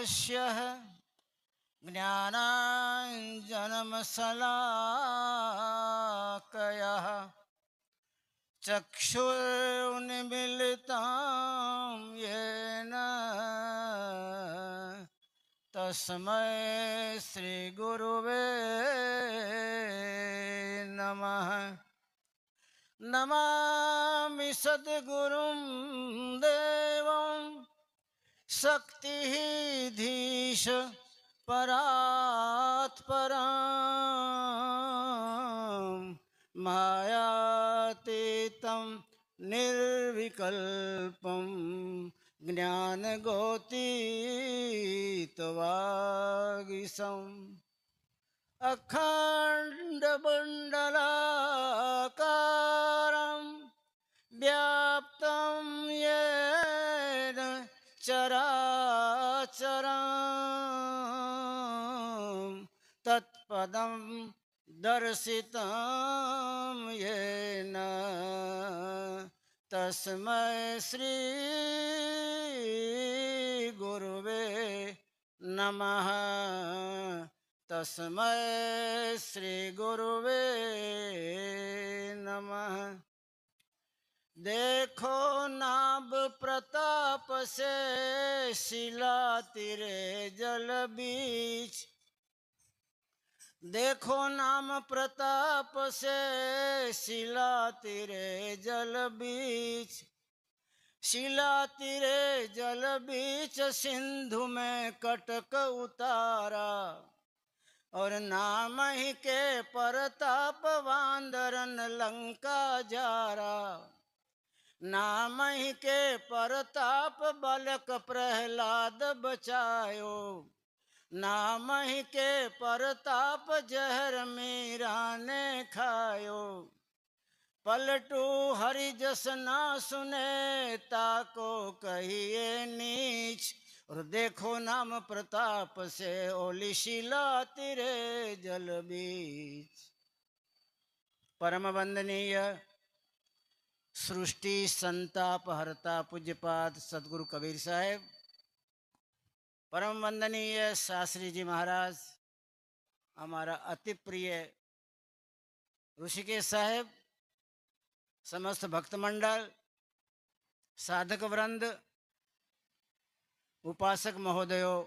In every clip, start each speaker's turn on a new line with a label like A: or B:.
A: ज्ञानतिमिरन्दस्यः ज्ञानाञ्जनमशलाकयः चक्षुर्निमिलितां येन तस्मै श्रीगुरुवे नमः नमामि सद्गुरुं देवं शक्तिः धीश परात्पराम् मायातीतं निर्विकल्पं ज्ञानगोतीतवागिसम् अखण्डमण्डलाकारं व्याप्तं येन ચરાચરમ તત્પદમ દર્શિત યેન તસ્મય શ્રી ગુરુવે નમઃ તસ્મય શ્રી ગુરુવે નમઃ देखो नाभ प्रताप से शिला तिरे जल बीच। देखो नाम प्रताप से शिला तिरे जल बीच। शिला तिरे जल बीच सिंधु में कटक उतारा। और नाम ही के परताप वांदरन लंका जारा। नाम के परताप बलक प्रहलाद बचायो। नाम के परताप जहर मीरा ने खायो। पलटू हरि जस ना सुने ताको कहिए नीच। और देखो नाम प्रताप से ओली शिला तिरे जल बीच। परम वंदनीय સૃષ્ટિ સંતાપ હરતા પૂજ્યપાદ સદગુરુ કબીર સાહેબ પરમ વંદનીય શાસ્ત્રીજી મહારાજ અમારા અતિ પ્રિય ઋષિકેશ સાહેબ સમસ્ત ભક્તમંડળ સાધક વૃંદ ઉપાસક મહોદયો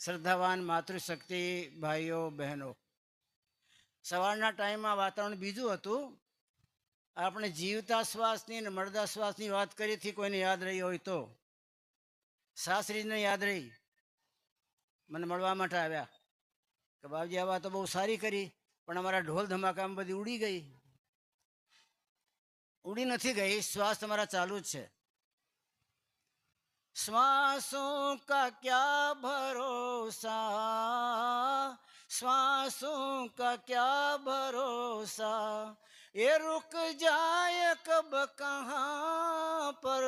A: શ્રદ્ધાવાન માતૃશક્તિ ભાઈઓ બહેનો સવારના ટાઈમમાં વાતાવરણ બીજું હતું આપણે જીવતા શ્વાસની અને મળતા શ્વાસની વાત કરીથી કોઈને યાદ રહી હોય તો. શાસ્ત્રીને યાદ રહી. મને મળવા માટે આવ્યા. કે બાપજી, આ વાત તો બહુ સારી કરી, પણ અમારા ઢોલ ધમાકામાં બધી ઉડી ગઈ. ઉડી નથી ગઈ, શ્વાસ તમારા ચાલુ જ છે. શ્વાસો કા ક્યા ભરોસા? શ્વાસો કા ક્યા ભરોસા? ये रुक जाए कब कहाँ पर?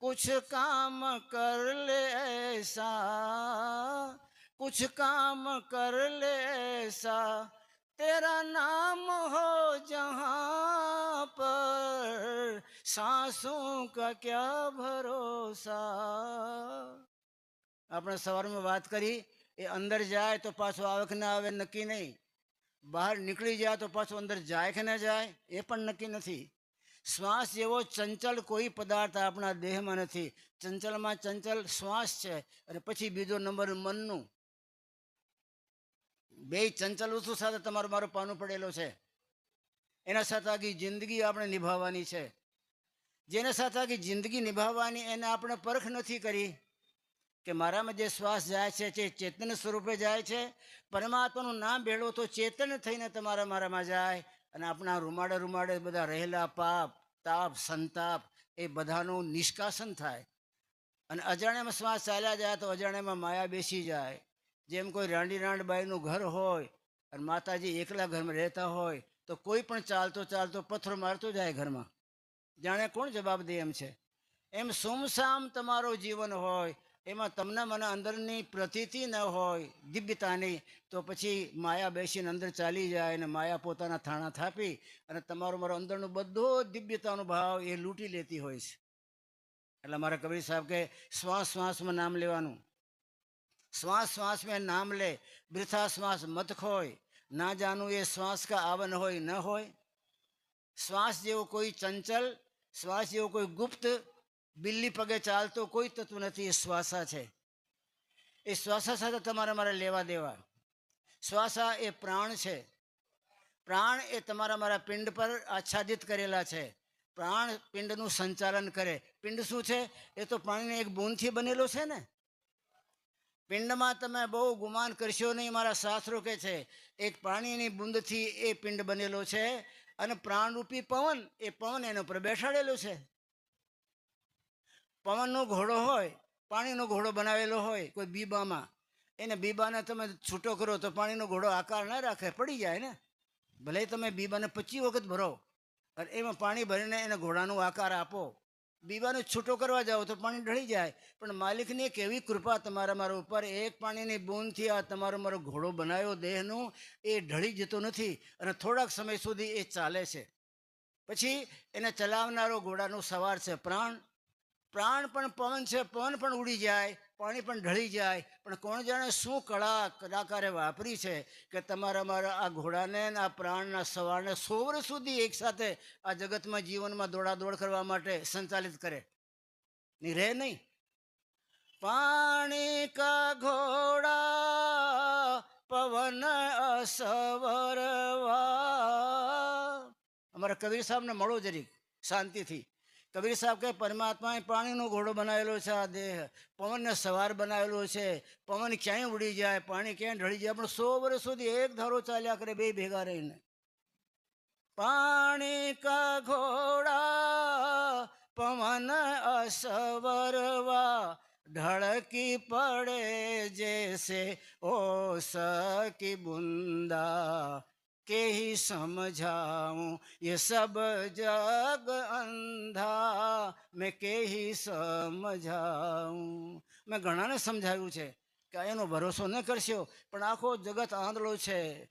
A: कुछ काम कर ले ऐसा, कुछ काम कर ले ऐसा। तेरा नाम हो जहाँ पर, सांसों का क्या भरोसा? अपने सवार में बात करी, ये अंदर जाए तो पास आवक ना आवे, नक्की नहीं। બહાર નીકળી જાય તો પાછો અંદર જાય કે ન જાય, એ પણ નક્કી નથી. શ્વાસ જેવો ચંચલ કોઈ પદાર્થ આપણા દેહમાં નથી. ચંચલમાં ચંચલ શ્વાસ છે અને પછી બીજો નંબર મનનું. બે ચંચલ વસ્તુ સાથે તમારું મારું પાનું પડેલો છે. એના સાથે આખી જિંદગી આપણે નિભાવવાની છે. જેના સાથે આખી જિંદગી નિભાવવાની એને આપણે પરખ નથી કરી. કે મારામાં જે શ્વાસ જાય છે તે ચેતન સ્વરૂપે જાય છે, પરમાત્માનું નામ ભેળો તો ચેતન થઈને તમારા મારામાં જાય અને આપણા રૂમાડે રૂમાડે બધા રહેલા પાપ, તાપ, સંતાપ એ બધાનું નિષ્કાસન થાય. અને અજાણ્યામાં શ્વાસ ચાલ્યા જાય તો અજાણ્યામાં માયા બેસી જાય. જેમ કોઈ રાંડી રાંડબાઈનું ઘર હોય અને માતાજી એકલા ઘરમાં રહેતા હોય તો કોઈ પણ ચાલતો ચાલતો પથ્થરો મારતો જાય ઘરમાં. જાણે કોણ જવાબ દે એમ છે? એમ સુમસામ તમારું જીવન હોય એમાં તમને મને અંદરની પ્રતીતિ ન હોય, દિવ્યતાની, તો પછી માયા બેસીને અંદર ચાલી જાય અને માયા પોતાના થાણા થાપી અને તમારો મારો અંદરનો બધો દિવ્યતાનો ભાવ એ લૂંટી લેતી હોય છે. એટલે મારા કબીર સાહેબ કે શ્વાસ શ્વાસમાં નામ લેવાનું. શ્વાસ શ્વાસ મેં નામ લે વૃથા શ્વાસ મત ખોય, ના જાનું એ શ્વાસ કા આવન હોય ન હોય. શ્વાસ જેવો કોઈ ચંચલ, શ્વાસ જેવો કોઈ ગુપ્ત બિલ્લી પગે ચાલતો કોઈ તત્વ નથી, એ શ્વાસા છે. એ શ્વાસા સાથે તમારે મારે લેવા દેવા. શ્વાસા એ પ્રાણ છે. પ્રાણ એ તમારા મારા પિંડ પર આચ્છાદિત કરેલા છે. પ્રાણ પિંડનું સંચાલન કરે. પિંડ શું છે? એ તો પાણીની એક બૂંદથી બનેલો છે ને? પિંડમાં તમે બહુ ગુમાન કરશો નહીં, મારા શાસ્ત્રો કે છે. એક પાણીની બૂંદથી એ પિંડ બનેલો છે અને પ્રાણરૂપી પવન, એ પવન એના ઉપર બેસાડેલો છે. પવનનો ઘોડો હોય, પાણીનો ઘોડો બનાવેલો હોય, કોઈ બીબામાં, એને બીબાને તમે છૂટો કરો તો પાણીનો ઘોડો આકાર ના રાખે, પડી જાય ને. ભલે તમે બીબાને પચીસ વખત ભરો અને એમાં પાણી ભરીને એને ઘોડાનો આકાર આપો. બીબાને છૂટો કરવા જાઓ તો પાણી ઢળી જાય, પણ માલિકની એક એવી કૃપા તમારા મારા ઉપર, એક પાણીની બૂંદથી આ તમારો મારો ઘોડો બનાવ્યો દેહનું, એ ઢળી જતો નથી અને થોડાક સમય સુધી એ ચાલે છે. પછી એને ચલાવનારો ઘોડાનો સવાર છે પ્રાણ પ્રાણ પણ પવન છે, પવન પણ ઉડી જાય, પાણી પણ ઢળી જાય. પણ કોણ જાણે શું કળા કલાકારે વાપરી છે કે તમારા મારા આ ઘોડાને આ પ્રાણના સવારને સો વર્ષ સુધી એકસાથે આ જગતમાં જીવનમાં દોડાદોડ કરવા માટે સંચાલિત કરે. ની રહે નહીં. પાણી કા ઘોડા પવન અસવરવા. અમારા કબીર સાહેબને મળો જરીક શાંતિથી. કબીર સાહેબ કે પરમાત્માએ પાણીનો ઘોડો બનાવેલો છે આ દેહ. પવનને સવાર બનાવેલો છે. પવન ક્યાંય ઉડી જાય, પાણી ક્યાંય ઢળી જાય, પણ સો વર્ષ સુધી એક ધારો ચાલ્યા કરે, બે ભેગા રહીને. પાણી કા ઘોડા, પવન અસવરવા ઢળકી પડે જેસે, ઓ સકી બુંદા. के ही समझाऊं ये सब जग अंधा मैं के ही समझाऊं મેં ઘણાને સમજાવ્યું છે કે એનો ભરોસો ન કરશો પણ આખો જગત આંધળો છે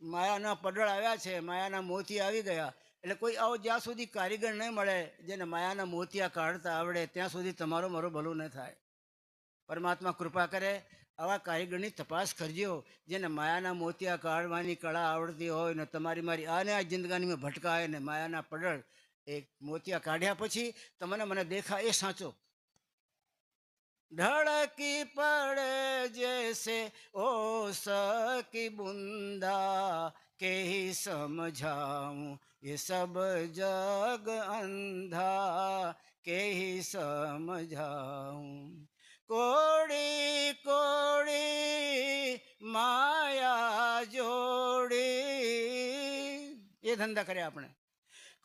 A: માયાના પડળ આવ્યા છે માયાના મોતી આવી ગયા એટલે કોઈ આવો જ્યાં સુધી કારીગર નહીં મળે જેને માયાના મોતિયા કાઢતા આવડે ત્યાં સુધી તમારો મારો ભલું ન થાય પરમાત્મા કૃપા કરે આવા કારીગરની તપાસ કરજો. જેને માયાના મોતિયા કાઢવાની કળા આવડતી હોય ને તમારી મારી આને આ જિંદગાનીમાં ભટકાય ને માયાના પડળ એ મોતિયા કાઢ્યા પછી તમને મને દેખાય એ સાચો. ધડકી પડે જેસે, ઓ સકી બુંદા કે સમજાઉં એ સબ જગ અંધા કે સમજાઉં कोड़ी कोड़ी माया जोड़ी। ये धंधा करे आपने।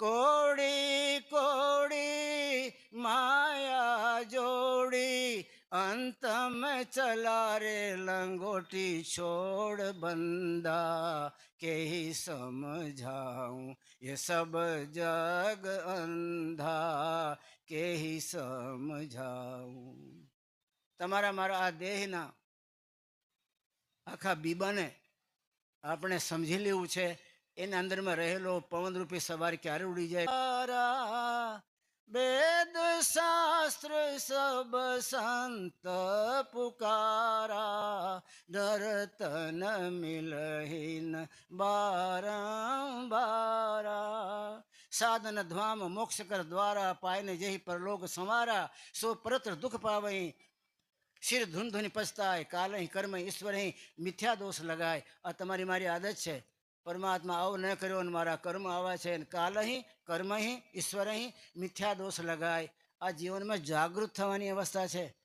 A: कोड़ी कोड़ी माया जोड़ी, अंत में चला रे लंगोटी छोड़ बंदा, के ही समझाऊं ये सब जग अंधा, के ही समझाऊं। તમારા, મારા આ દેહના આખા બીબાને આપણે સમજી લેવું છે. એના અંદરમાં રહેલો પવનરૂપી સવાર ક્યારે ઉડી જાય? વેદ શાસ્ત્ર સબ સંત પુકારા, દરતન મિલહીન બારંબારા. સાધન, ધ્વામ મોક્ષ કર દ્વારા પાયને જેહી પરલોક સંવારા, સો પરત્ર દુઃખ પાવઈ શિર ધૂન ધૂની પછતાય કાલ અહીં કર્મ ઈશ્વર અહીં મિથ્યા દોષ લગાય. આ તમારી મારી આદત છે. પરમાત્મા આવું ન કર્યો અને મારા કર્મ આવા છે અને કાલ અહીં કર્મ અહીં ઈશ્વર અહીં મિથ્યા દોષ લગાય. આ જીવનમાં જાગૃત થવાની અવસ્થા છે.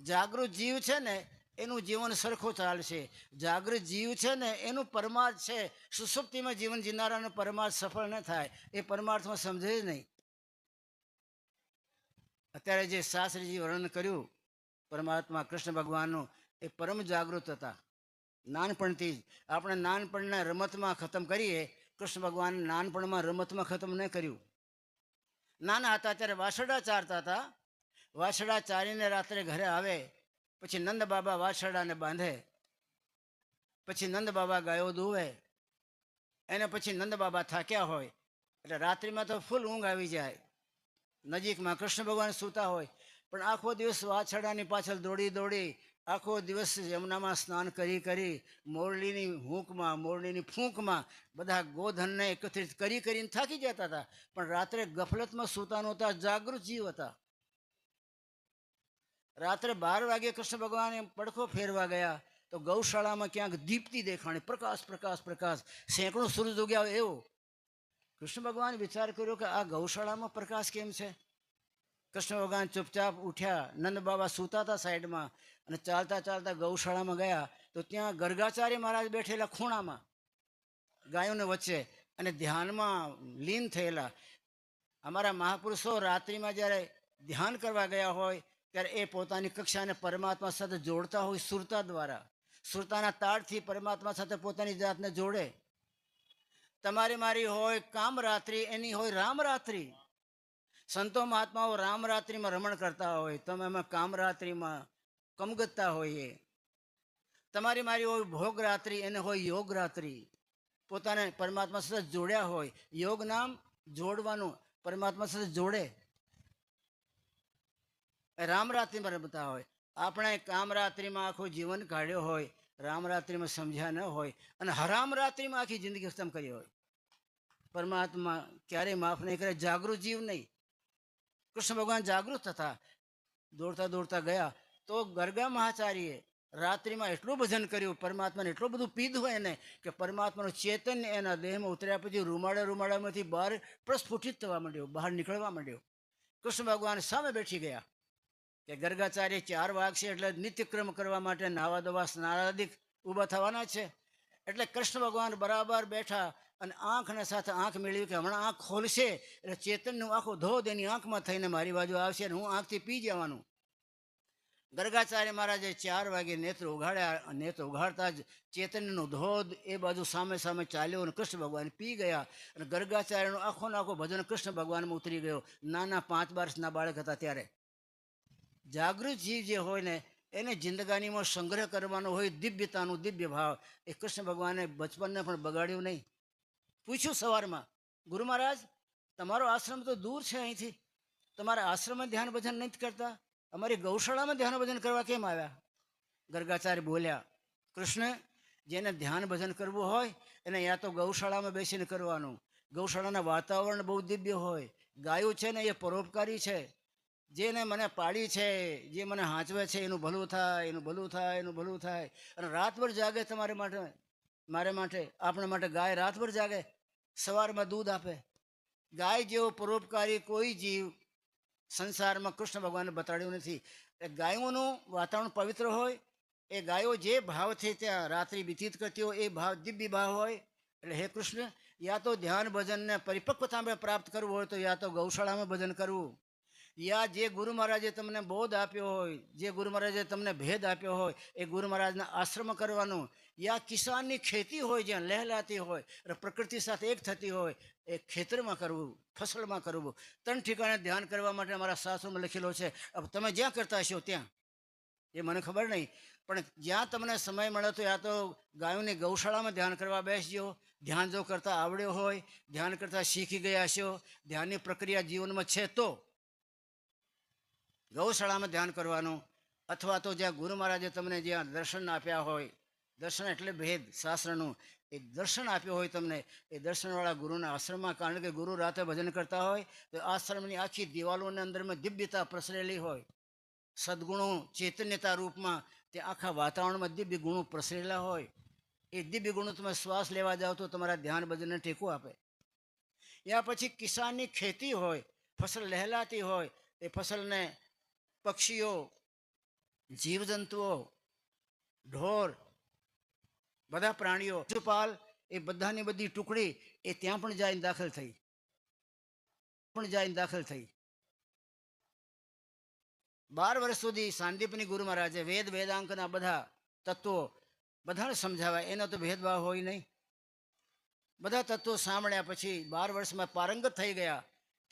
A: જાગૃત જીવ છે ને, એનું જીવન સરખું ચાલશે. જાગૃત જીવ છે ને, એનું પરમાર્થ છે. સુસુપ્તિમાં જીવન જીવનારાનો પરમાર્થ સફળ ન થાય. એ પરમાર્થમાં સમજે જ નહીં. અત્યારે જે શાસ્ત્રીજી વર્ણન કર્યું પરમાત્મા કૃષ્ણ ભગવાનનું એ પરમ જાગૃત હતા. નાનપણથી જ આપણે નાનપણના રમતમાં ખતમ કરીએ, કૃષ્ણ ભગવાન નાનપણમાં રમતમાં ખતમ ન કર્યું. નાના હતા ત્યારે વાસડા ચારતા હતા. વાસડા ચારીને રાત્રે ઘરે આવે, પછી નંદ બાબા વાછરડાને બાંધે, પછી નંદ બાબા ગાયો દુવે, એને પછી નંદ બાબા થાક્યા હોય, એટલે રાત્રિમાં તો ફૂલ ઊંઘ આવી જાય. નજીકમાં કૃષ્ણ ભગવાન સૂતા હોય પણ આખો દિવસ વાછરડાની પાછળ દોડી દોડી, આખો દિવસ યમુનામાં સ્નાન કરી કરી, મોરલીની હૂંકમાં, મોરલીની ફૂંકમાં બધા ગોધનને એકત્રિત કરી કરીને થાકી જતા હતા. પણ રાત્રે ગફલતમાં સૂતા નહોતા, જાગૃત જીવ હતા. રાત્રે બાર વાગે કૃષ્ણ ભગવાને પડખો ફેરવા ગયા, તો ગૌશાળામાં ક્યાંક દીપ્તિ દેખાણી, પ્રકાશ પ્રકાશ પ્રકાશ, સેંકડો સૂરજ ઉગ્યા એવો. કૃષ્ણ ભગવાન વિચાર કર્યો કે આ ગૌશાળામાં પ્રકાશ કેમ છે? કૃષ્ણ ભગવાન ચૂપચાપ ઉઠ્યા. નંદ બાબા સૂતા હતા સાઈડમાં અને ચાલતા ચાલતા ગૌશાળામાં ગયા તો ત્યાં ગર્ગાચાર્ય મહારાજ બેઠેલા ખૂણામાં ગાયોને વચ્ચે અને ધ્યાનમાં લીન થયેલા. અમારા મહાપુરુષો રાત્રિમાં જ્યારે ધ્યાન કરવા ગયા હોય ત્યારે એ પોતાની કક્ષાને પરમાત્મા સાથે જોડતા હોય સુરતા દ્વારા. સુરતાના તાળથી પરમાત્મા સાથે પોતાની જાતને જોડે. તમારી મારી હોય કામ રાત્રિ, એની હોય રામ રાત્રિ. સંતો મહાત્માઓ રામ રાત્રિમાં રમણ કરતા હોય, તમે એમાં કામરાત્રિમાં કમગતતા હોઈએ. તમારી મારી હોય ભોગ રાત્રિ, એને હોય યોગ રાત્રિ. પોતાને પરમાત્મા સાથે જોડ્યા હોય, યોગ નામ જોડવાનું પરમાત્મા સાથે જોડે. રામરાત્રિમાં રામ રાત્રિમાં રમતા હોય. આપણે કામરાત્રિમાં આખું જીવન કાઢ્યો હોય, રામ રાત્રિમાં સમજ્યા ન હોય, અને હરામ રાત્રિમાં આખી જિંદગી ખતમ કરી હોય. પરમાત્મા ક્યારેય માફ નહીં કરે, જાગૃત જીવ નહીં. કૃષ્ણ ભગવાન જાગૃત થતા દોડતા દોડતા ગયા. તો ગરગા મહાચાર્યે રાત્રિમાં એટલું ભજન કર્યું, પરમાત્માને એટલું બધું પીધું એને કે પરમાત્માનું ચેતન એના દેહમાં ઉતર્યા પછી રૂમાડા રૂમાડામાંથી બહાર પ્રસ્ફુટિત થવા માંડ્યો, બહાર નીકળવા માંડ્યો. કૃષ્ણ ભગવાન સામે બેઠી ગયા કે ગર્ગાચાર્ય ચાર વાગશે એટલે નિત્યક્રમ કરવા માટે નાવા દવા સ્નાનાદિક ઊભા થવાના છે. એટલે કૃષ્ણ ભગવાન બરાબર બેઠા અને આંખને સાથે આંખ મેળવી કે હમણાં આંખ ખોલશે એટલે ચેતનનું આખું ધોધ એની આંખમાં થઈને મારી બાજુ આવશે અને હું આંખથી પી જવાનું ગર્ગાચાર્ય મહારાજે ચાર વાગે નેત્ર ઉઘાડ્યા નેત્ર ઉઘાડતા જ ચેતનનો ધોધ એ બાજુ સામે સામે ચાલ્યો અને કૃષ્ણ ભગવાન પી ગયા અને ગર્ગાચાર્યનો આખો આખો ભજન કૃષ્ણ ભગવાનમાં ઉતરી ગયો. નાના પાંચ વર્ષના બાળક હતા ત્યારે. જાગૃત જીવ જે હોય ને એને જિંદગાનીમાં સંગ્રહ કરવાનો હોય, દિવ્યતાનું દિવ્ય ભાવ. એ કૃષ્ણ ભગવાને બચપનને પણ બગાડ્યું નહીં. પૂછ્યું સવારમાં, ગુરુ મહારાજ, તમારો આશ્રમ તો દૂર છે અહીંથી. તમારા આશ્રમમાં ધ્યાન ભજન નથી કરતા? અમારી ગૌશાળામાં ધ્યાન ભજન કરવા કેમ આવ્યા? ગર્ગાચાર્ય બોલ્યા, કૃષ્ણ, જેને ધ્યાન ભજન કરવું હોય, એને યા તો ગૌશાળામાં બેસીને કરવાનું. ગૌશાળાના વાતાવરણ બહુ દિવ્ય હોય. ગાયો છે ને એ પરોપકારી છે. જેને મને પાડી છે, જે મને હાંચવે છે, એનું ભલું થાય, એનું ભલું થાય, એનું ભલું થાય. અને રાતભર જાગે તમારે માટે, મારે માટે, આપણા માટે ગાય રાતભર જાગે, સવારમાં દૂધ આપે. ગાય જેવો પરોપકારી કોઈ જીવ સંસારમાં કૃષ્ણ ભગવાને બતાડ્યું નથી. એ ગાયોનું વાતાવરણ પવિત્ર હોય, એ ગાયો જે ભાવથી ત્યાં રાત્રિ વ્યતીત કરતી હોય, એ ભાવ, દિવ્ય ભાવ હોય, એટલે હે કૃષ્ણ, યા તો ધ્યાન ભજનને પરિપક્વતામાં પ્રાપ્ત કરવું હોય તો યા તો ગૌશાળામાં ભજન કરવું. યા જે ગુરુ મહારાજે તમને બોધ આપ્યો હોય, જે ગુરુ મહારાજે તમને ભેદ આપ્યો હોય, એ ગુરુ મહારાજના આશ્રમ કરવાનું. યા કિસાનની ખેતી હોય, જ્યાં લહેલાતી હોય, અને પ્રકૃતિ સાથે એક થતી હોય, એ ખેતરમાં કરવું, ફસલમાં કરવું. ત્રણ ઠેકાણે ધ્યાન કરવા માટે અમારા શાસ્ત્રોમાં લખેલો છે તમે જ્યાં કરતા હશો ત્યાં. એ મને ખબર નહીં, પણ જ્યાં તમને સમય મળે તો યા તો ગાયોની ગૌશાળામાં ધ્યાન કરવા બેસજો. ધ્યાન જો કરતાં આવડ્યો હોય, ધ્યાન કરતાં શીખી ગયા છો ધ્યાનની પ્રક્રિયા જીવનમાં છે તો ગૌશાળામાં ધ્યાન કરવાનું, અથવા તો જ્યાં ગુરુ મહારાજે તમને જ્યાં દર્શન આપ્યા હોય, દર્શન એટલે ભેદ, શાસ્ત્રનું. એ દર્શન આપ્યું હોય તમને, એ દર્શનવાળા ગુરુના આશ્રમમાં, કારણ કે ગુરુ રાતે ભજન કરતા હોય, તો આશ્રમની આખી દિવાલોની અંદરમાં દિવ્યતા પ્રસરેલી હોય. સદગુણો ચૈતન્યતા રૂપમાં તે આખા વાતાવરણમાં દિવ્ય ગુણો પ્રસરેલા હોય. એ દિવ્ય ગુણો તમે શ્વાસ લેવા જાઓ તો તમારા ધ્યાન ભજનને ટેકો આપે. યા પછી કિસાનની ખેતી હોય, ફસલ લહેલાતી હોય, એ ફસલને પક્ષીઓ, જીવજંતુઓ, ઢોર, બધા પ્રાણીઓ, પશુપાલ, એ બધાની બધી ટુકડી એ ત્યાં પણ જઈને દાખલ થઈ. પણ જઈને દાખલ થઈ. બાર વર્ષ સુધી સાંદીપની ગુરુ મહારાજે વેદ વેદાંકના બધા તત્વો બધાને સમજાવ્યા. એનો તો ભેદભાવ હોય નહીં. બધા તત્વો સાંભળ્યા પછી બાર વર્ષમાં પારંગત થઈ ગયા.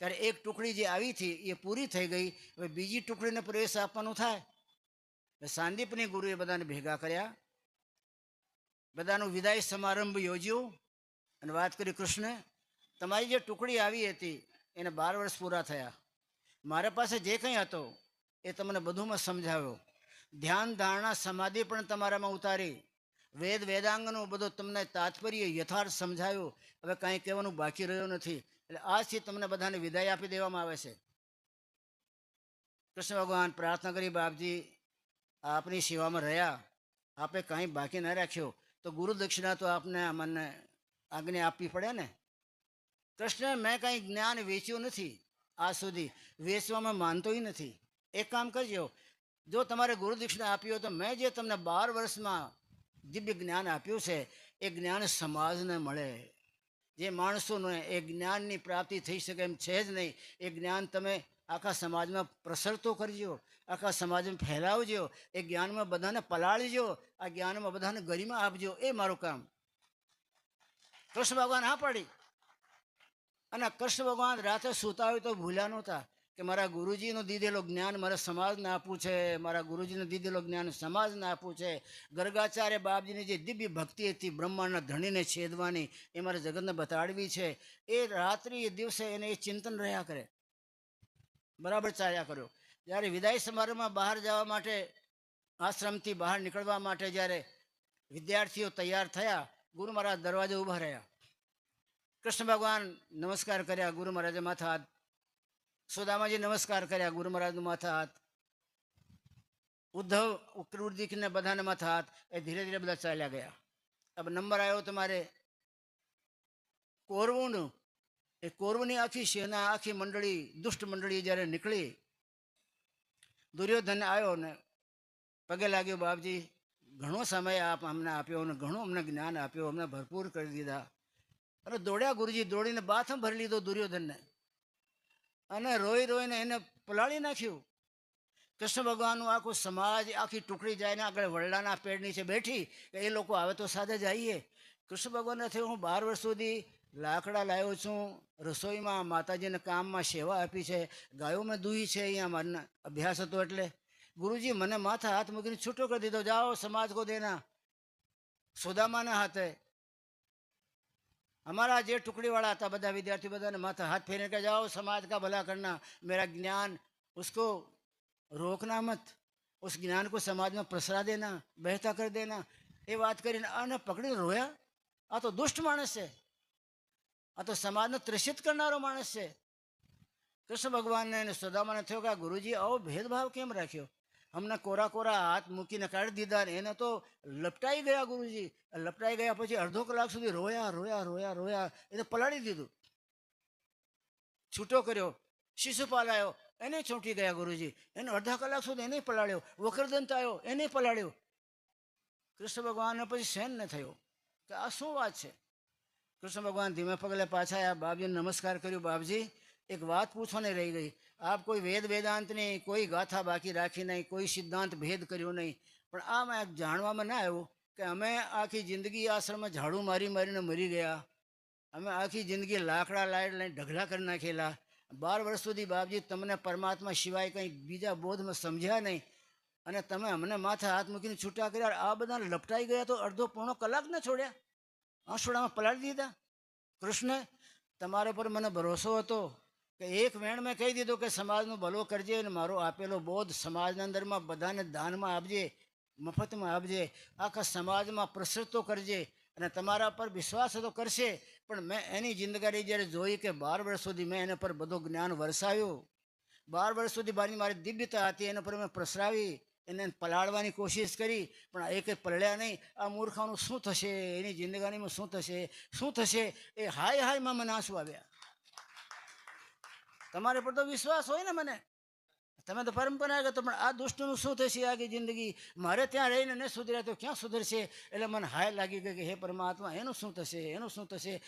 A: ત્યારે એક ટુકડી જે આવી હતી, એ પૂરી થઈ ગઈ. હવે બીજી ટુકડીને પ્રવેશ આપવાનું થાય. સાંદીપની ગુરુએ બધાને ભેગા કર્યા. બધાનું વિદાય સમારંભ યોજ્યો. અને વાત કરી કૃષ્ણ, તમારી જે ટુકડી આવી હતી, એને બાર વર્ષ પૂરા થયા. મારા પાસે જે કંઈ હતો, એ તમને બધુંમાં સમજાવ્યો. ધ્યાન, ધારણા, સમાધિ પણ તમારામાં ઉતારી. વેદ, વેદાંગનો બધો તમને તાત્પર્ય યથાર્થ સમજાયો. હવે કાંઈ કહેવાનું બાકી રહ્યું નથી. એટલે આજથી તમને બધાને વિદાય આપી દેવામાં આવે છે. કૃષ્ણ ભગવાન, પ્રાર્થના કરી બાપજી, આપની સેવામાં રહ્યા. આપે કાંઈ બાકી ન રાખ્યો. તો ગુરુ દક્ષિણા તો આપને મને આજ્ઞા આપવી પડે ને? કૃષ્ણ, મેં કાંઈ જ્ઞાન વેચ્યું નથી આજ સુધી. વેચવામાં માનતોય નથી. એક કામ કરજો. જો તમારે ગુરુ દક્ષિણા આપી તો મેં જે તમને બાર વર્ષમાં દિવ્ય જ્ઞાન આપ્યું છે, એ જ્ઞાન સમાજને મળે. જે માણસોને એ જ્ઞાનની પ્રાપ્તિ થઈ શકે એમ છે જ નહીં. એ જ્ઞાન તમે આખા સમાજમાં પ્રસરતો કરજો, આખા સમાજમાં ફેલાવજો, એ જ્ઞાનમાં બધાને પલાળજો, આ જ્ઞાનમાં બધાને ગરિમા આપજો, એ મારું કામ. કૃષ્ણ ભગવાન હા પાડી. અને કૃષ્ણ ભગવાન રાતે સૂતા હોય તો ભૂલ્યા નહોતા. કે મારા ગુરુજીનું દીધેલું જ્ઞાન મારા સમાજને આપવું છે, મારા ગુરુજીનું દીધેલું જ્ઞાન સમાજને આપવું છે. ગર્ગાચાર્ય બાપજીની જે દિવ્ય ભક્તિ હતી, બ્રહ્માંડના ધણીને છેદવાની એ મારે જગતને બતાડવી છે. એ રાત્રિ એ દિવસે એને એ ચિંતન રહ્યા કરે. બરાબર ચાલ્યા કર્યો. જ્યારે વિદાય સમારોહમાં બહાર જવા માટે, આશ્રમથી બહાર નીકળવા માટે જ્યારે વિદ્યાર્થીઓ તૈયાર થયા, ગુરુ મહારાજ દરવાજે ઊભા રહ્યા. કૃષ્ણ ભગવાન નમસ્કાર કર્યા, ગુરુ મહારાજે માથા હાથ સુદામાજી નમસ્કાર કર્યા, ગુરુ મહારાજનું માથા હાથ ઉદ્ધવ ઉક્રુદીકને બધાને માથા હાથ એ ધીરે ધીરે બધા ચાલ્યા ગયા. હવે નંબર આવ્યો તમારે? કોરવુંનું? એ કોરવની આખી સેના, આખી મંડળી, દુષ્ટ મંડળી જ્યારે નીકળી, દુર્યોધન આવ્યો ને પગે લાગ્યો, બાપજી, ઘણો સમય આપ અમને આપ્યો અને ઘણું અમને જ્ઞાન આપ્યું, અમને ભરપૂર કરી દીધા. અને દોડ્યા ગુરુજી, દોડીને બાથમ ભરી લીધો દુર્યોધનને. અને રોઈ રોઈને એને પલાળી નાખ્યું. કૃષ્ણ ભગવાનનું આખું સમાજ આખી ટુકડી જાય આગળ વડલાના પેડ નીચે બેઠી એ લોકો આવે તો સાથે જઈએ. કૃષ્ણ ભગવાનને થયું, હું બાર વર્ષ સુધી લાકડા લાવ્યો છું, રસોઈમાં માતાજીને કામમાં સેવા આપી છે ગાયો મેં દૂહી છે, અહીંયા મારને અભ્યાસ હતો એટલે. ગુરુજી મને માથા હાથ મૂકીને છૂટો કરી દીધો, જાઓ સમાજ કો દેના સુદામાના હાથે हमारा जे टुकड़ी वाला था बदा विद्यार्थी बदा ने माथा हाथ फेरने का जाओ समाज का भला करना मेरा ज्ञान उसको रोकना मत उस ज्ञान को समाज में प्रसरा देना बहता कर देना એ વાત કરીને આને પકડીને રોયા આ તો દુષ્ટ માણસ છે આ તો સમાજને ત્રસિત કરનારો માણસ છે કૃષ્ણ ભગવાનને અને સુદામાને થયો કે આ ગુરુજી આવો ભેદભાવ કેમ રાખ્યો અમને કોરા કોરા હાથ મૂકીને કાઢી દીધા એને તો લપટાઈ ગયા ગુરુજી. લપટાઈ ગયા પછી અડધો કલાક સુધી રોયા રોયા રોયા રોયા. એને પલાળી દીધું. છૂટો કર્યો શિશુપાલ આવ્યો એને ચોંટી ગયા ગુરુજી. એને અડધા કલાક સુધી એને પલાળ્યો. વક્રદંત આવ્યો, એને પલાળ્યો. કૃષ્ણ ભગવાનને પછી સહેન ન થયો. કે આ શું વાત છે? કૃષ્ણ ભગવાન ધીમે પગલે પાછા આવ્યા. બાપજીને નમસ્કાર કર્યું, બાપજી. એક વાત પૂછવાની રહી ગઈ. આપ કોઈ વેદ વેદાંત નહીં, કોઈ ગાથા બાકી રાખી નહીં, કોઈ સિદ્ધાંત ભેદ કર્યો નહીં. પણ આમાં જાણવામાં ના આવ્યું કે અમે આખી જિંદગી આશ્રમમાં ઝાડુ મારી મારીને મરી ગયા. અમે આખી જિંદગી લાકડા લાઈટ લઈને ઢગલા કરી નાખેલા. બાર વર્ષ સુધી બાપજી તમને પરમાત્મા સિવાય કંઈ બીજા બોધમાં સમજ્યા નહીં. અને તમે અમને માથે હાથ મૂકીને છૂટા કર્યા આ બધા લપટાઈ ગયા તો અડધો પોણો કલાક ન છોડ્યા. આંસોડામાં પલાળી દીધા. કૃષ્ણ, તમારા પર મને ભરોસો હતો. કે એક વેણ મેં કહી દીધું કે સમાજનું ભલો કરજે અને મારો આપેલો બોધ સમાજના અંદરમાં બધાને દાનમાં આપજે, મફતમાં આપજે, આખા સમાજમાં પ્રસરતો કરજે અને તમારા પર વિશ્વાસ તો કરશે, પણ મેં એની જિંદગી જ્યારે જોઈ કે બાર વર્ષ સુધી મેં એના પર બધું જ્ઞાન વરસાવ્યું. બાર વર્ષ સુધી મારી મારી દિવ્યતા હતી, એના પર મેં પ્રસરાવી, એને પલાળવાની કોશિશ કરી, પણ એક પલળ્યા નહીં. આ મૂર્ખાનું શું થશે? એની જિંદગીમાં શું થશે? શું થશે? એ હાય હાયમાં મને આંસુ આવ્યા. તમારે પર તો વિશ્વાસ હોય ને મને. તમે તો પરંપરાગત પણ આ દુષ્ટનું શું થશે આગી જિંદગી? મારે ત્યાં રહીને ન સુધર્યા તો ક્યાં સુધરશે? એટલે મને હાય લાગી ગઈ કે હે પરમાત્મા, એનું શું થશે? એનું શું થશે?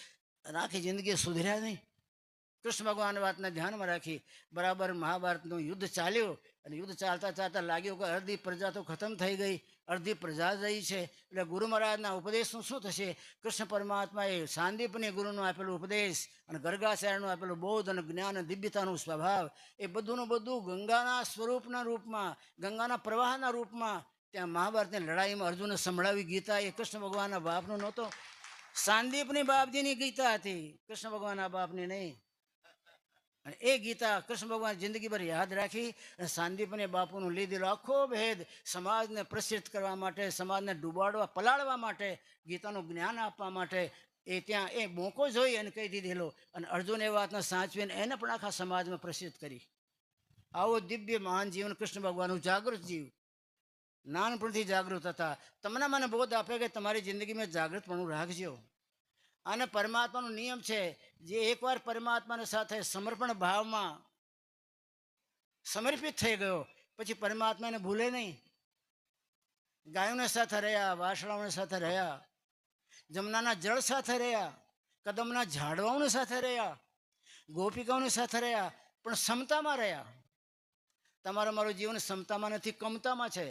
A: અને આખી જિંદગી સુધર્યા નહીં. કૃષ્ણ ભગવાન વાતને ધ્યાનમાં રાખી. બરાબર મહાભારતનું યુદ્ધ ચાલ્યું. અને યુદ્ધ ચાલતા ચાલતા લાગ્યું કે અડધી પ્રજા તો ખતમ થઈ ગઈ. અડધી પ્રજા રહી છે. એટલે ગુરુ મહારાજના ઉપદેશનું શું થશે? કૃષ્ણ પરમાત્માએ સાંદીપની ગુરુનું આપેલું ઉપદેશ અને ગર્ગાચાર્યનું આપેલું બૌદ્ધ અને જ્ઞાન દિવ્યતાનું સ્વભાવ એ બધુંનું બધું ગંગાના સ્વરૂપના રૂપમાં, ગંગાના પ્રવાહના રૂપમાં ત્યાં મહાભારતની લડાઈમાં અર્જુને સંભળાવી ગીતા એ કૃષ્ણ ભગવાનના બાપનું નહોતો. સાંદીપની બાપજીની ગીતા હતી. કૃષ્ણ ભગવાનના બાપની નહીં. અને એ ગીતા કૃષ્ણ ભગવાન જિંદગીભર યાદ રાખી અને સાંદીપને બાપુનું લીધેલો આખો ભેદ સમાજને પ્રસિદ્ધ કરવા માટે, સમાજને ડૂબાડવા, પલાળવા માટે, ગીતાનું જ્ઞાન આપવા માટે એ ત્યાં એ મોકો જોઈ અને કહી દીધેલો. અને અર્જુન એ વાતને સાચવીને એને પણ આખા સમાજમાં પ્રસિદ્ધ કરી. આવો દિવ્ય મહાન જીવન કૃષ્ણ ભગવાનનું જાગૃત જીવ. નાનપણથી જાગૃત હતા. તમને મને બોધ આપે કે તમારી જિંદગીમાં જાગૃતપણું રાખજો. અને પરમાત્માનો નિયમ છે જે એકવાર પરમાત્માની સાથે સમર્પણ ભાવમાં સમર્પિત થઈ ગયો, પછી પરમાત્માને ભૂલે નહીં. ગાયોને સાથે રહ્યા વાસણાઓની સાથે રહ્યા, જમનાના જળ સાથે રહ્યા, કદમના ઝાડવાઓની સાથે રહ્યા, ગોપિકાઓની સાથે રહ્યા, પણ સમતામાં રહ્યા. તમારું મારું જીવન સમતામાં નથી, કમતામાં છે.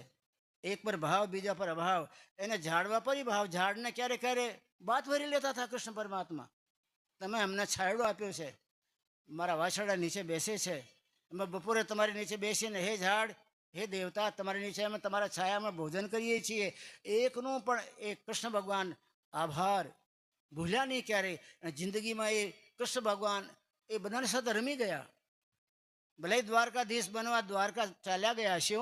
A: એક પર ભાવ, બીજા પર અભાવ. એને ઝાડવા પર ભાવ, ઝાડને ક્યારે ક્યારે બાત ભરી લેતા હતા કૃષ્ણ પરમાત્મા. તમે અમને છાયડો આપ્યો છે. મારા વાછરડા નીચે બેસે છે. અમે બપોરે તમારી નીચે બેસીને, હે ઝાડ, હે દેવતા, તમારી નીચે અમે તમારા છાયામાં ભોજન કરીએ છીએ. એકનું પણ એ કૃષ્ણ ભગવાન આભાર. ભૂલ્યા નહીં ક્યારેય. જિંદગીમાં એ કૃષ્ણ ભગવાન એ બધાની સાથે રમી ગયા. ભલે દ્વારકાધીશ બનવા દ્વારકા ચાલ્યા ગયા છે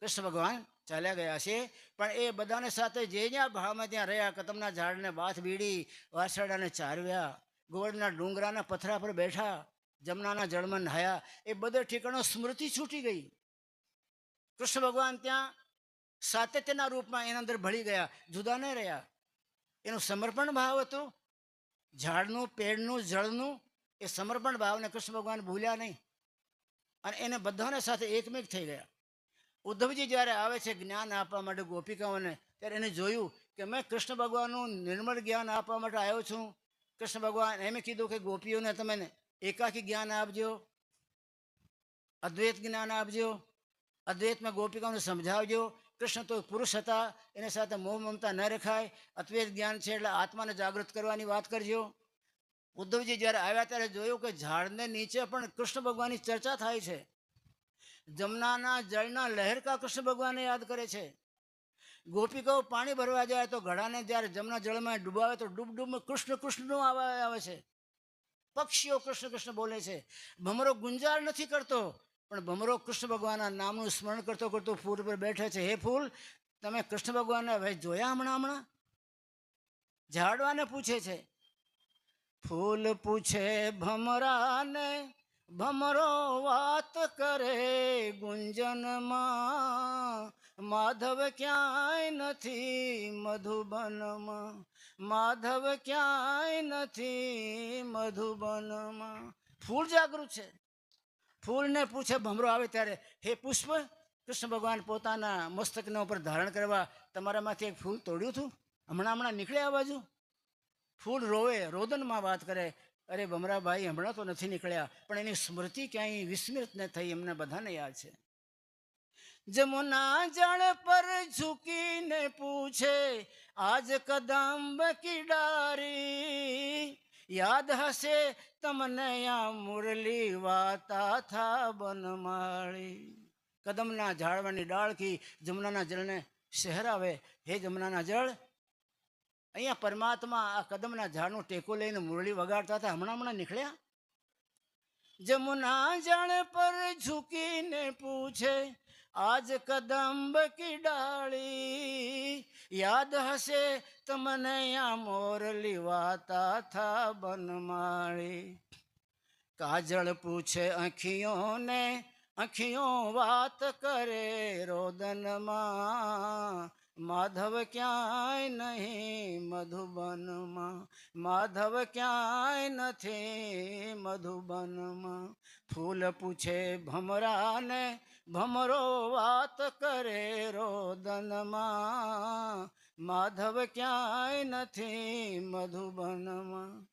A: કૃષ્ણ ભગવાન. ચાલ્યા ગયા છે. પણ એ બધાને સાથે જે જ્યાં ભાવમાં ત્યાં રહ્યા. કતમના ઝાડને બાથ બીડી વાસડાને ચારવ્યા, ગોળના ડુંગરાના પથરા પર બેઠા, જમનાના જળમાં નહાયા. એ બધે ઠેકાણો સ્મૃતિ છૂટી ગઈ. કૃષ્ણ ભગવાન ત્યાં સાતત્યના રૂપમાં એના અંદર ભળી ગયા. જુદા નહીં રહ્યા. એનું સમર્પણ ભાવ હતો. ઝાડનું, પેડનું, જળનું એ સમર્પણ ભાવને કૃષ્ણ ભગવાન ભૂલ્યા નહીં. અને એને બધાને સાથે એકમેક થઈ ગયા. ઉદ્ધવજી જ્યારે આવે છે જ્ઞાન આપવા માટે ગોપિકાઓને, ત્યારે એને જોયું કે મેં કૃષ્ણ ભગવાનનું નિર્મળ જ્ઞાન આપવા માટે આવ્યો છું. કૃષ્ણ ભગવાન એમ કીધું કે ગોપીઓને તમે એકાકી જ્ઞાન આપજો, અદ્વૈત જ્ઞાન આપજો, અદ્વૈતમાં ગોપિકાઓને સમજાવજો. કૃષ્ણ તો પુરુષ હતા, એની સાથે મોહ મમતા ન રખાય. અદ્વૈત જ્ઞાન છે એટલે આત્માને જાગૃત કરવાની વાત કરજો. ઉદ્ધવજી જ્યારે આવ્યા ત્યારે જોયું કે ઝાડને નીચે પણ કૃષ્ણ ભગવાનની ચર્ચા થાય છે. જમનાના જળના લહેરકા કૃષ્ણ ભગવાનને યાદ કરે છે. ગોપિકાઓ પાણી ભરવા જાય તો ઘડાને જ્યારે જમના જળમાં ડૂબાવે તો ડૂબ ડૂબ કૃષ્ણ કૃષ્ણનો આવે આવે છે. પક્ષીઓ કૃષ્ણ કૃષ્ણ બોલે છે. ભમરો ગુંજાર નથી કરતો, પણ ભમરો કૃષ્ણ ભગવાનના નામનું સ્મરણ કરતો કરતો ફૂલ પર બેઠે છે. હે ફૂલ, તમે કૃષ્ણ ભગવાનને હવે જોયા હમણાં હમણાં? ઝાડવાને પૂછે છે. ફૂલ પૂછે ભમરાને ભમરો વાત કરે ગુંજનમાં. માધવ ક્યાંય નથી મધુબનમાં. માધવ ક્યાંય નથી મધુબનમાં. ફૂલ જાગૃત છે. ફૂલને પૂછે ભમરો આવે ત્યારે, હે પુષ્પ, કૃષ્ણ ભગવાન પોતાના મસ્તકના ઉપર ધારણ કરવા તમારામાંથી એક ફૂલ તોડ્યું હતું? હમણાં હમણાં નીકળે આ બાજુ? ફૂલ રોવે, રોદનમાં વાત કરે અરે ભમરાભાઈ હમણાં તો નથી નીકળ્યા, પણ એની સ્મૃતિ ક્યાંય વિસ્મૃત ન થઈ એમને બધાને યાદ છે. જમુના જળ પર ઝૂકીને પૂછે, આજ કદંબ કી ડારી? યાદ હશે તમને આ મુરલી વાતા થા બનમાળી. કદમના ઝાડવાની ડાળથી જમુનાના જળને શહેરાવે. હે જમુનાના જળ અહીંયા પરમાત્મા આ કદમના ઝાડનો ટેકો લઈને મુરળી વગાડતા હતા, હમણાં હમણાં નીકળ્યા? જમુના જળ પર ઝૂકીને પૂછે, આજ કદંબ કી ડાળી? યાદ હશે તમને આ મોરલી વાતા થા બનમાળી? કાજળ પૂછે, આંખીઓને, આંખીઓ વાત કરે રોદનમાં? માધવ ક્યાંય નહીં મધુબનમાં, માધવ ક્યાંય નથી મધુબનમાં. ફૂલ પૂછે ભમરાને, ભમરો વાત કરે રોદનમાં. માધવ ક્યાંય નથી મધુબનમાં.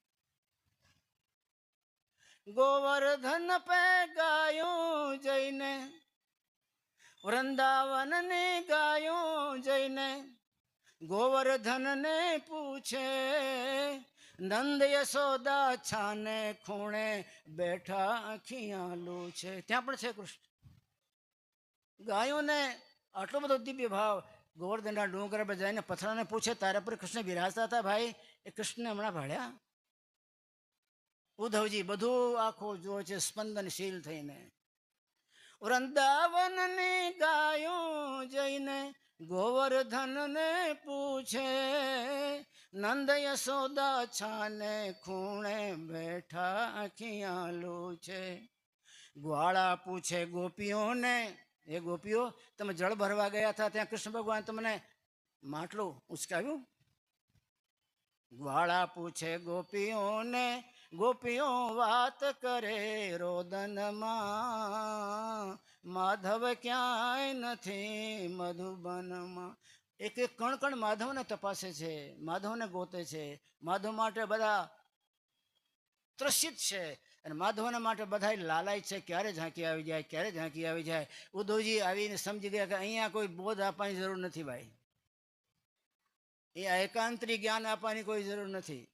A: ગોવર્ધન પે ગાયું જઈને વૃંદાવનની ગાયો જઈને ગોવર્ધનને પૂછે, નંદ યશોદા છાને ખૂણે બેઠા આખિયાલુ છે ત્યાં પણ છે કૃષ્ણ. ગાયોને આટલો બધો દિવ્ય ભાવ ગોવર્ધનના ડુંગર પર જઈને પથરાને પૂછે, તારા પર કૃષ્ણ બિરાજતા હતા ભાઈ? એ કૃષ્ણ હમણાં ભાળ્યા? ઉદ્ધવજી બધું આખું જોવે છે સ્પંદનશીલ થઈને. વૃંદાવનની ગાયો જઈને ગોવર્ધનને પૂછે, નંદ યશોદા છાને ખૂણે બેઠા ખિયાલું છે? ગ્વાળા પૂછે, ગોપીઓને? એ ગોપીઓ, તમે જળ ભરવા ગયા હતા ત્યાં કૃષ્ણ ભગવાન તમને માટલું ઉચકાવ્યું? ગ્વાળા પૂછે, ગોપીઓને ગોપીઓ વાત કરે રોદનમાં. માધવ ક્યાંય નથી મધુબનમાં. એક એક કણ કણ માધવને તપાસે છે, માધવને ગોતે છે. માધવ માટે બધા ત્રસિત છે અને માધવના માટે બધા લાલાય છે, ક્યારે ઝાંકી આવી જાય, ક્યારે ઝાંકી આવી જાય. ઉદ્ધવજી આવીને સમજી ગયા કે અહીંયા કોઈ બોધ આપવાની જરૂર નથી ભાઈ. એ એકાંતરી જ્ઞાન આપવાની કોઈ જરૂર નથી.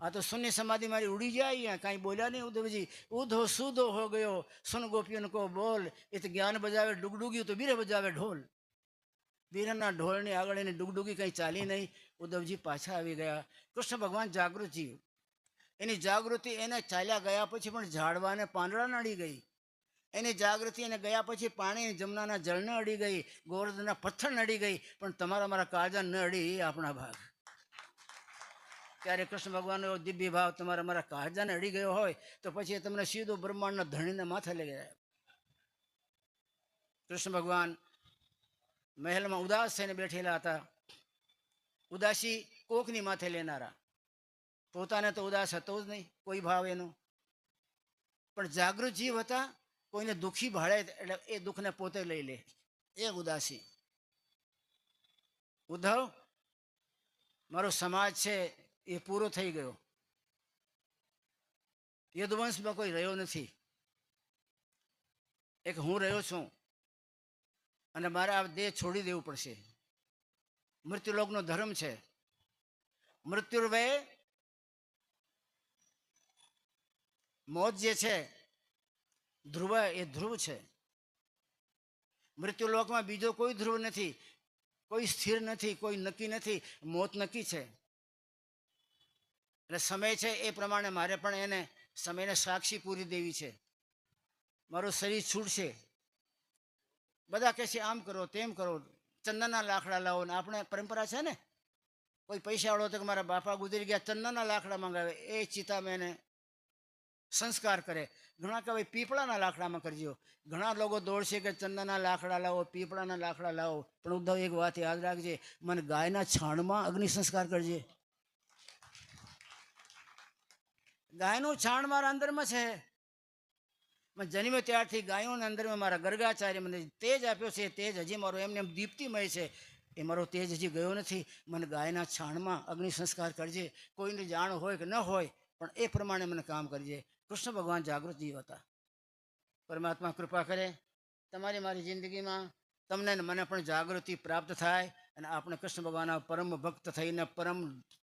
A: આ તો શૂન્ય સમાધિ મારી ઉડી જાય અહીંયા, કાંઈ બોલ્યા નહીં. ઉદ્ધવજી ઉધો સુધો હો ગયો. સુન ગોપીઓને કહો, બોલ. એ તો જ્ઞાન બજાવે ડુગડુગ્યું તો બીરે બજાવે ઢોલ. બીરના ઢોળની આગળ એની ડુગડુગી કંઈ ચાલી નહીં. ઉદ્ધવજી પાછા આવી ગયા. કૃષ્ણ ભગવાન જાગૃત જીવ એની જાગૃતિ એને ચાલ્યા ગયા પછી પણ ઝાડવાને પાંદડા નડી ગઈ. એની જાગૃતિ એને ગયા પછી પાણી જમનાના જળને અડી ગઈ. ગોરદના પથ્થર નડી ગઈ. પણ તમારા મારા કાળજા ન અડી આપણા ભાગ. ત્યારે કૃષ્ણ ભગવાનનો દિવ્ય ભાવ તમારા મારા કાળજાને અડી ગયો હોય, તો પછી તમને સીધો બ્રહ્માંડના ધણીને માથે લઈ ગયા કૃષ્ણ ભગવાન મહેલમાં ઉદાસ થઈને બેઠેલા હતા. ઉદાસી કોકની માથે લેનારા. પોતાને તો ઉદાસ હતો જ નહીં, કોઈ ભાવ એનો. પણ જાગૃત જીવ હતા, કોઈને દુઃખી ભાડે એટલે એ દુઃખને પોતે લઈ લે. એ ઉદાસી. ઉદ્ધવ, મારો સમાજ છે એ પૂરો થઈ ગયો. યદુવંશમાં કોઈ રહ્યો નથી. એક હું રહ્યો છું અને મારે આ દેહ છોડી દેવું પડશે. મૃત્યુલોકનો ધર્મ છે. મૃત્યુર્વે મોત જે છે, ધ્રુવ એ ધ્રુવ છે. મૃત્યુલોકમાં બીજો કોઈ ધ્રુવ નથી. કોઈ સ્થિર નથી, કોઈ નક્કી નથી. મોત નક્કી છે. એટલે સમય છે એ પ્રમાણે મારે પણ એને સમયને સાક્ષી પૂરી દેવી છે. મારું શરીર છૂટશે. બધા કહે છે, આમ કરો, તેમ કરો. ચંદનના લાકડા લાવો. ને આપણે પરંપરા છે ને? કોઈ પૈસાવાળો તો કે મારા બાપા ગુજરી ગયા, ચંદનના લાકડા મંગાવે. એ ચિતામાં એને સંસ્કાર કરે. ઘણા કહે, ભાઈ, પીપળાના લાકડામાં કરજો. ઘણા લોકો દોડશે કે, ચંદનના લાકડા લાવો, પીપળાના લાકડા લાવો. પણ ઉદ્ધવ, એક વાત યાદ રાખજે, મને ગાયના છાણમાં અગ્નિ સંસ્કાર કરજે. ગાયનું છાણ મારા અંદરમાં છે. મેં જન્મ્યો ત્યારથી ગાયોના અંદરમાં મારા ગર્ગાચાર્ય મને તેજ આપ્યો છે. તેજ હજી મારો એમને એમ દીપ્તિમય છે. એ મારો તેજ હજી ગયો નથી. મને ગાયના છાણમાં અગ્નિ સંસ્કાર કરજે. કોઈને જાણ હોય કે ન હોય, પણ એ પ્રમાણે મને કામ કરજે. કૃષ્ણ ભગવાન જાગૃત જીવ હતા. પરમાત્મા કૃપા કરે. તમારી મારી જિંદગીમાં તમને મને પણ જાગૃતિ પ્રાપ્ત થાય. અને આપણે કૃષ્ણ ભગવાનના પરમ ભક્ત થઈને પરમ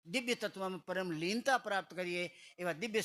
A: દિવ્ય તત્વમાં પરમ લીનતા પ્રાપ્ત કરીએ એવા દિવ્ય